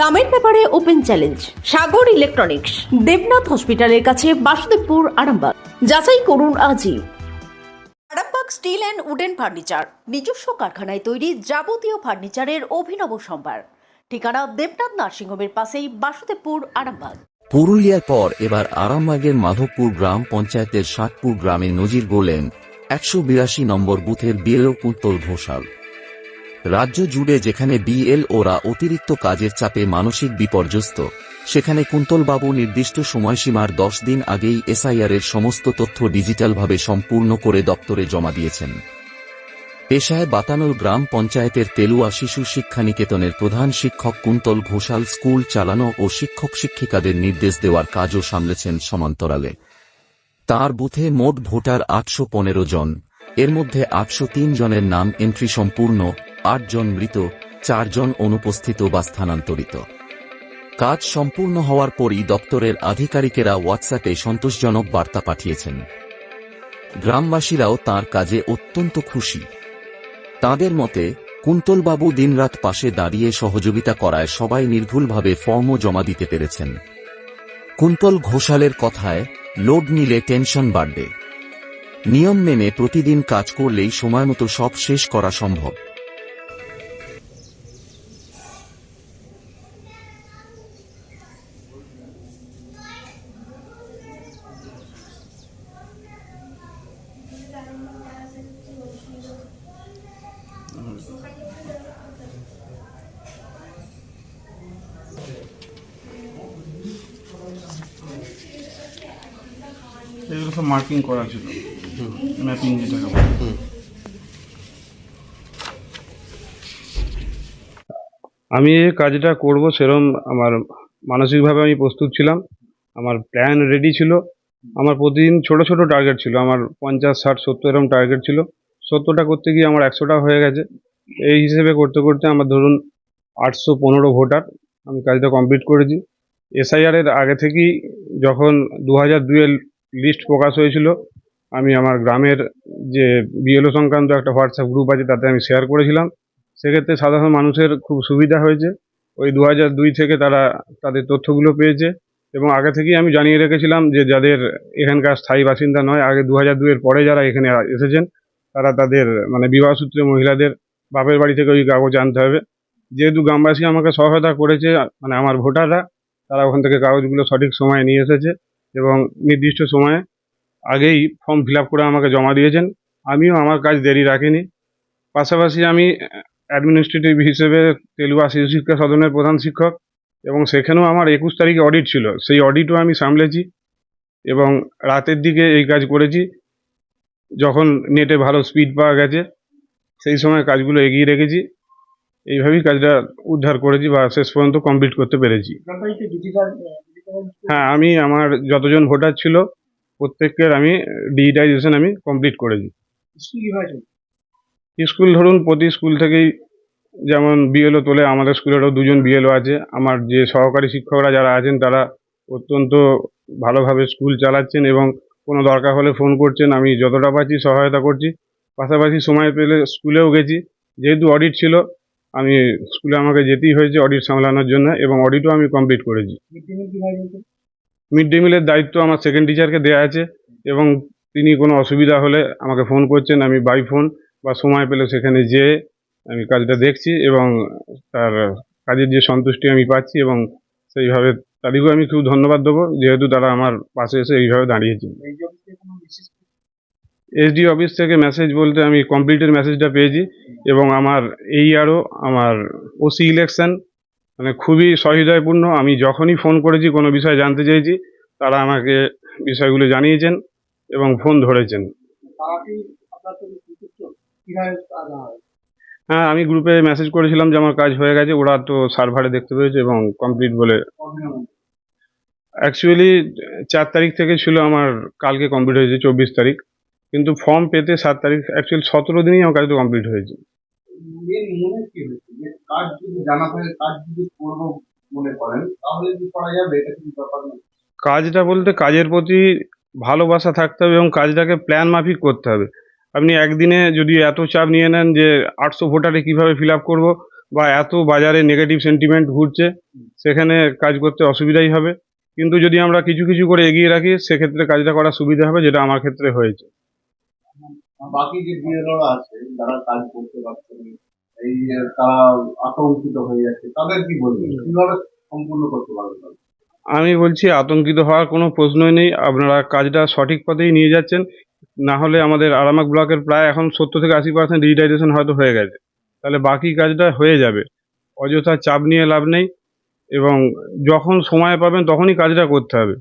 দামের ব্যাপারে open challenge Sagar electronics Debnath হসপিটালের কাছে বাসুদেবপুর আরামবাগ। যাচাই করুন আজই। Arambagh steel and wooden furniture নিজস্ব কারখানায় তৈরি যাবতীয় ফার্নিচারের অভিনব সম্ভার। ঠিকানা দেবনাথ নার্সিংহোমের পাশেই বাসুদেবপুর আরামবাগ। পুরুলিয়ার পর এবার আরামবাগের মাধবপুর গ্রাম পঞ্চায়েতের ষাটপুর গ্রামে নজির গড়লেন একশো বিরাশি নম্বর বুথের বিএলও কুন্তল ঘোষাল। রাজ্য জুড়ে যেখানে বিএল ওরা অতিরিক্ত কাজের চাপে মানসিক বিপর্যস্ত, সেখানে কুন্তলবাবু নির্দিষ্ট সময়সীমার দশ দিন আগেই এসআইআর এর সমস্ত তথ্য ডিজিটালভাবে সম্পূর্ণ করে দপ্তরে জমা দিয়েছেন। পেশায় বাতানোর গ্রাম পঞ্চায়েতের তেলুয়া শিশু শিক্ষা নিকেতনের প্রধান শিক্ষক কুন্তল ঘোষাল স্কুল চালানো ও শিক্ষক শিক্ষিকাদের নির্দেশ দেওয়ার কাজও সামলেছেন সমান্তরালে। তার বুথে মোট ভোটার আটশো পনেরো জন। এর মধ্যে আটশো তিন জনের নাম এন্ট্রি সম্পূর্ণ, আট জন মৃত চারজন অনুপস্থিত বা স্থানান্তরিত। কাজ সম্পূর্ণ হওয়ার পরই দপ্তরের আধিকারিকেরা হোয়াটসঅ্যাপে সন্তোষজনক বার্তা পাঠিয়েছেন। গ্রামবাসীরাও তার কাজে অত্যন্ত খুশি। তাদের মতে, কুন্তলবাবু দিনরাত পাশে দাঁড়িয়ে সহযোগিতা করায় সবাই নির্ভুলভাবে ফর্মও জমা দিতে পেরেছেন। কুন্তল ঘোষালের কথায়, লোড নিলে টেনশন বাড়বে। নিয়ম মেনে প্রতিদিন কাজ করলেই সময়মতো সব শেষ করা সম্ভব। এগুলো মার্কিং করা ছিল। ম্যাপিং যেটাকে বলে আমি এই কাজটা করব সেরম আমার মানসিকভাবে আমি প্রস্তুত ছিলাম। আমার প্ল্যান রেডি ছিল। আমার প্রতিদিন ছোট ছোট টার্গেট ছিল। আমার পঞ্চাশ ষাট সত্তর এরকম টার্গেট ছিল। সত্তরটা করতে গিয়ে আমার একশোটা হয়ে গেছে। এই হিসেবে করতে করতে আমার ধরুন আটশো পনেরো ভোটার আমি কাজটা কমপ্লিট করেছি। এসআইআর এর আগে থেকেই যখন দু হাজার দুয়ের লিস্ট প্রকাশ হয়েছিল আমি আমার গ্রামের যে বিএলও সংক্রান্ত একটা হোয়াটসঅ্যাপ গ্রুপ আছে, তাতে আমি শেয়ার করেছিলাম। সেক্ষেত্রে সাধারণ মানুষের খুব সুবিধা হয়েছে। ওই দু দুই থেকে তারা তাদের তথ্যগুলো পেয়েছে এবং আগে থেকেই আমি জানিয়ে রেখেছিলাম যে যাদের এখানকার স্থায়ী বাসিন্দা নয়, আগে দু হাজার দুইয়ের পরে যারা এখানে এসেছেন, তারা তাদের মানে বিবাহ সূত্রে মহিলাদের বাপের বাড়ি থেকে ওই কাগজ আনতে হবে। যেহেতু গ্রামবাসী আমাকে সহায়তা করেছে মানে আমার ভোটাররা, তারা ওখান থেকে কাগজগুলো সঠিক সময়ে নিয়ে এসেছে এবং নির্দিষ্ট সময়ে আগেই ফর্ম ফিল আপ করে আমাকে জমা দিয়েছেন। আমিও আমার কাজ দেরি রাখিনি। পাশাপাশি আমি অ্যাডমিনিস্ট্রেটিভ হিসেবে তেলুয়া শিশু শিক্ষা সদনের প্রধান শিক্ষক এবং সেখানেও আমার একুশ তারিখে অডিট ছিল। সেই অডিটও আমি সামলেছি এবং রাতের দিকে এই কাজ করেছি। যখন নেটে ভালো স্পিড পাওয়া গেছে সেই সময় কাজগুলো এগিয়ে রেখেছি। এইভাবেই কাজটা উদ্ধার করেছি বা শেষ পর্যন্ত কমপ্লিট করতে পেরেছি। হ্যাঁ আমি আমার যতজন ভোটার ছিল প্রত্যেকের আমি ডিজিটাইজেশন আমি কমপ্লিট করেছি স্কুল ধরুন প্রতি স্কুল থেকেই যেমন বিএলও তোলে আমাদের স্কুলেরও দুজন বিএলও আছে। আমার যে সহকারী শিক্ষকরা যারা আছেন তারা অত্যন্ত ভালোভাবে স্কুল চালাচ্ছেন এবং কোনো দরকার হলে ফোন করছেন। আমি যতটা পাচ্ছি সহায়তা করছি। পাশাপাশি সময় পেলে স্কুলেও গেছি। যেহেতু অডিট ছিল আমি স্কুলে আমাকে যেতেই হয়েছে অডিট সামলানোর জন্য এবং অডিটও আমি কমপ্লিট করেছি। মিড ডে মিলের দায়িত্ব আমার সেকেন্ড টিচারকে দেওয়া আছে এবং তিনি কোনো অসুবিধা হলে আমাকে ফোন করছেন, আমি বাই ফোন বা সময় পেলে সেখানে যেয়ে আমি কাজটা দেখছি এবং তার কাজের যে সন্তুষ্টি আমি পাচ্ছি এবং সেইভাবে তাদেরকেও আমি খুব ধন্যবাদ দেবো, যেহেতু তারা আমার পাশে এসে এইভাবে দাঁড়িয়েছে এসডি অফিস থেকে মেসেজ বলতে আমি কমপ্লিটের মেসেজটা পেয়েছি এবং আমার এই আরও আমার ওসি ইলেকশন মানে খুবই সহৃদয়পূর্ণ। আমি যখনই ফোন করেছি, কোনো বিষয় জানতে চেয়েছি, তারা আমাকে বিষয়গুলো জানিয়েছেন এবং ফোন ধরেছেন। হ্যাঁ আমি গ্রুপে মেসেজ করেছিলাম যে আমার কাজ হয়ে গেছে, ওরা তো সার্ভারে দেখতে পেয়েছে এবং কমপ্লিট বলে। অ্যাকচুয়ালি চার তারিখ থেকে ছিল আমার, কালকে কমপ্লিট হয়েছে, চব্বিশ তারিখ। কিন্তু ফর্ম পেতে সাত তারিখ অ্যাকচুয়ালি সতেরো দিনই আমার কাজটা কমপ্লিট হয়েছে। কাজ যদি জানা থাকে কাজ যদি করব মনে করেন তাহলে কি করা যাবে? এটা কিন্তু ব্যাপার না? কাজটা বলতে কাজের প্রতি ভালোবাসা থাকতে হবে এবং কাজটাকে প্ল্যান মাফিক করতে হবে। আপনি একদিনে যদি এত চাপ নিয়ে নেন যে আটশো ভোটারে কীভাবে ফিল আপ করব বা এত বাজারে নেগেটিভ সেন্টিমেন্ট ঘুরছে সেখানে কাজ করতে অসুবিধাই হবে। কিন্তু যদি আমরা কিছু কিছু করে এগিয়ে রাখি সেক্ষেত্রে কাজটা করা সুবিধা হবে যেটা আমার ক্ষেত্রে হয়েছে। বাকি যে বিএলওরা আছে যারা কাজ করতে পারছেন না, এই তারা আতঙ্কিত হয়ে যাচ্ছে, তাদের কি বলবেন? কীভাবে সম্পূর্ণ করতে আমি বলছি, আতঙ্কিত হওয়ার কোনো প্রশ্নই নেই। আপনারা কাজটা সঠিক পথেই নিয়ে যাচ্ছেন। না হলে আমাদের আরামাক ব্লকের প্রায় এখন সত্তর থেকে আশি পার্সেন্ট ডিজিটাইজেশন হয়তো হয়ে গেছে। তাহলে বাকি কাজটা হয়ে যাবে। অযথা চাপ নিয়ে লাভ নেই এবং যখন সময় পাবেন তখনই কাজটা করতে হবে।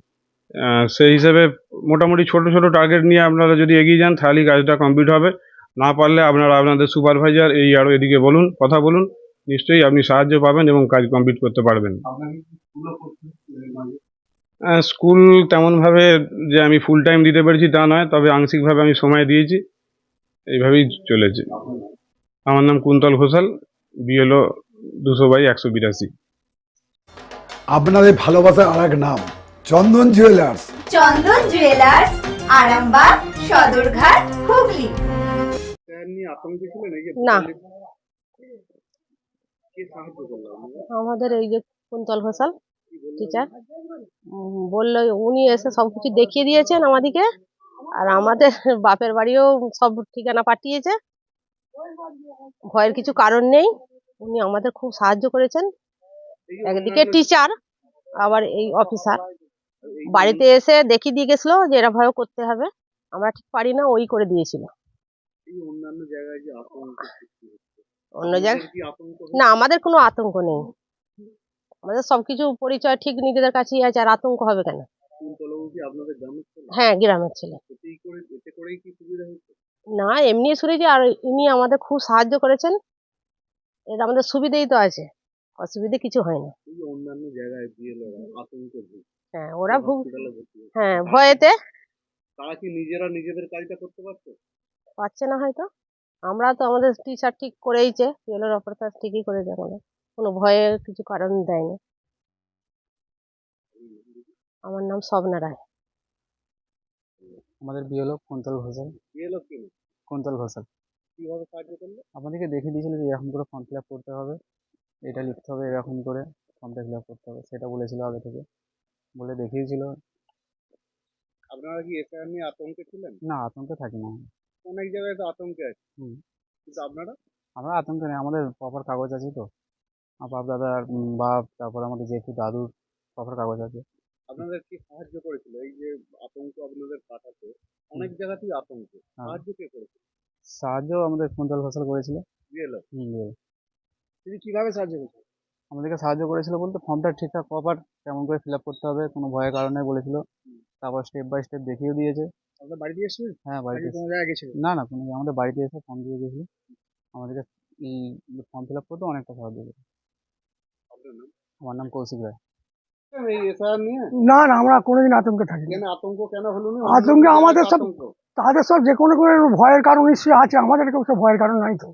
সেই হিসেবে মোটামুটি ছোট ছোট টার্গেট নিয়ে আপনারা যদি এগিয়ে যান, তাহলেই কাজটা কমপ্লিট হবে। না পারলে আপনারা আপনাদের সুপারভাইজার এই আরও এদিকে বলুন কথা বলুন নিশ্চয়ই আপনি সাহায্য পাবেন এবং কাজ কমপ্লিট করতে পারবেন। স্কুল তেমনভাবে যে আমি ফুল টাইম দিতে পেরেছি তা নয় তবে আংশিকভাবে আমি সময় দিয়েছি এইভাবেই চলেছে। আমার নাম কুন্তল ঘোষাল বিএলও দুশো বাই একশো বিরাশি। আপনাদের ভালোবাসার আর এক নাম চন্দন জুয়েলার্স চন্দন জুয়েলার্স আরামবাগ সদরঘাট হুগলি। না? আমাদের এই যে কুন্তল ঘোষাল টিচার বলল উনি এসে সব কিছু দেখিয়ে দিয়েছেন আমাদেরকে আর আমাদের বাপের বাড়িও সব ঠিকানা পাঠিয়েছে। ভয়ের কিছু কারণ নেই উনি আমাদের খুব সাহায্য করেছেন। একদিকে টিচার আবার এই অফিসার বাড়িতে এসে দেখিয়ে দিয়ে গেছিল যে এরা ভয় করতে হবে আমরা ঠিক পারি না ওই করে দিয়েছিল। অন্যান্য জায়গায় যে আতঙ্ক সৃষ্টি হচ্ছে, অন্য জায়গায় না আমাদের কোনো আতঙ্ক নেই। আমাদের সবকিছু পরিচয় ঠিক নিজেদের কাছেই আছে আর আতঙ্ক হবে কেন? হ্যাঁ গ্রামের ছেলে। না এমনি শুনেছি আর ইনি আমাদের খুব সাহায্য করেছেন এটা আমাদের সুবিধেই তো আছে। অসুবিধে কিছু হয় না অন্যান্য জায়গায় হ্যাঁ ওরা ভুগ। হ্যাঁ ভয়েতে তারা কি নিজেরা নিজেদের কাজটা করতে পারছে? পাচ্ছে না হয়তো। আমরা তো আমাদের টিচার ঠিক করেইছে পিএলের অপারেটর ঠিকই করেছে আমাদের। কোনো ভয়ের কিছু কারণ দেয়নি। আমার নাম স্বপ্না রায়। আমাদের বিএলও কুন্তল ঘোষাল। বিএলও কি? কুন্তল ঘোষাল। কীভাবে সাহায্য করল? আমাদেরকে দেখিয়ে দিয়েছিল যে এরকম করে ফর্ম ফিল আপ করতে হবে। এটা লিখতে হবে এরকম করে ফর্মটা ফিল আপ করতে হবে। সেটা বলেছিল আগে থেকে। বলে দেখিয়েছিল। আপনারা কি এসআইআর নিয়ে আতঙ্কে ছিলেন? না আতঙ্কে থাকি না। অনেক জায়গায় তো আতঙ্কে আছে। কিন্তু আপনারা? আমরা আতঙ্কে নেই আমাদের প্রপার কাগজ আছে তো। আমার বাপ দাদার বাপ তারপর আমাদের জেঠু দাদুর প্রপার কাগজ আছে। আপনাদের কি সাহায্য করেছিল? এই যে আতঙ্ক আপনাদের কাটাতে অনেক জায়গাতেই আতঙ্ক। হ্যাঁ। সাহায্য কে করেছিল? সাহায্য আমাদের কুন্তল ফসল করেছিল। বিএলও হুম, তিনি কীভাবে সাহায্য করেছিল? আমাদেরকে সাহায্য করেছিল বলতে ফর্মটা ঠিকঠাক প্রপার কেমন করে ফিল আপ করতে হবে কোনো ভয়ের কারণে বলেছিল। তারপর স্টেপ বাই স্টেপ দেখিয়ে দিয়েছে। আপনার বাড়িতে এসেছিলেন? হ্যাঁ বাড়িতে কোনো জায়গায় গেছিলেন? না না কোনো আমাদের বাড়িতে এসে ফর্ম দিয়ে গেছিল আমাদেরকে এই ফর্ম ফিল আপ করতে অনেকটা সাহায্য করে আমার নাম কৌশিক রায়। না না আমরা কোনোদিন আতঙ্কে থাকি না আতঙ্ক? কেন হলো না? আতঙ্কে আমাদের সব-। তাদের সব যে কোনো ভয়ের কারণ নিশ্চয়ই আছে। আমাদের কেউ সব ভয়ের কারণ নাই তো।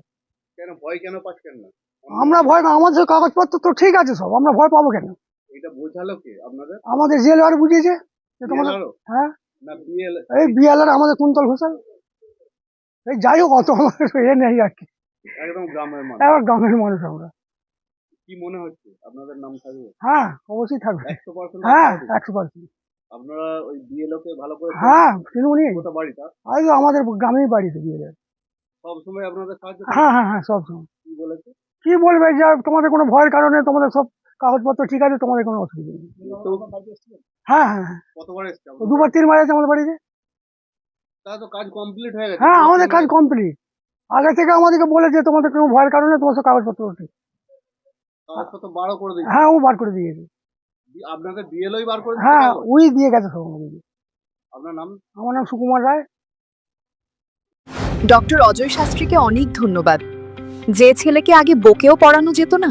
কেন ভয় কেন পাচ্ছেন না? আমরা ভয় আমাদের কাগজপত্র তো ঠিক আছে সব। আমরা ভয় পাবো কেন? এটা বোঝালো কে আপনাদের? আমাদের জেলওয়ার বুঝিয়েছে। যে তোমাদের হ্যাঁ? এই বিয়ালার আমাদের কুন্তল ঘোষাল। এই যাই হোক অত আমাদের এ নেই আর কি। একদম গ্রামের মানুষ। গ্রামের মানুষ আমরা। কি মনে হচ্ছে? আপনাদের নাম থাকবে? হ্যাঁ অবশ্যই থাকবে। একশো পার্সেন্ট হ্যাঁ একশো পার্সেন্ট আপনারা ওই বিএলও কে ভালো করে হ্যাঁ শুনুনি কোথা বাড়ি আজ আমাদের গ্রামেই বাড়িতে বিয়েলের সব সময় আপনাদের সাহায্য হ্যাঁ হ্যাঁ হ্যাঁ সব সময়। কি বলেছে? কি বলবে? যে তোমাদের কোনো ভয়ের কারণে তোমাদের সব কাগজপত্র ঠিক আছে তোমাদের কোনো অসুবিধা নেই। হ্যাঁ হ্যাঁ হ্যাঁ। কতবার এসছে ও দুবার তিনবার আছে আমাদের বাড়িতে? কাজ কমপ্লিট হ্যাঁ আমাদের কাজ কমপ্লিট আগে থেকে আমাদেরকে বলেছে তোমাদের কোনো ভয়ের কারণে তোমার সব কাগজপত্র ওঠে। হ্যাঁ ও বার করে দিয়েছে। আপনাদের বিএলওই বার করে হ্যাঁ? ওই দিয়ে গেছে সব আমাদেরকে। আপনার নাম? আমার নাম সুকুমার রায়। ডক্টর অজয় শাস্ত্রীকে অনেক ধন্যবাদ। যে ছেলেকে আগে বকেও পড়ানো যেত না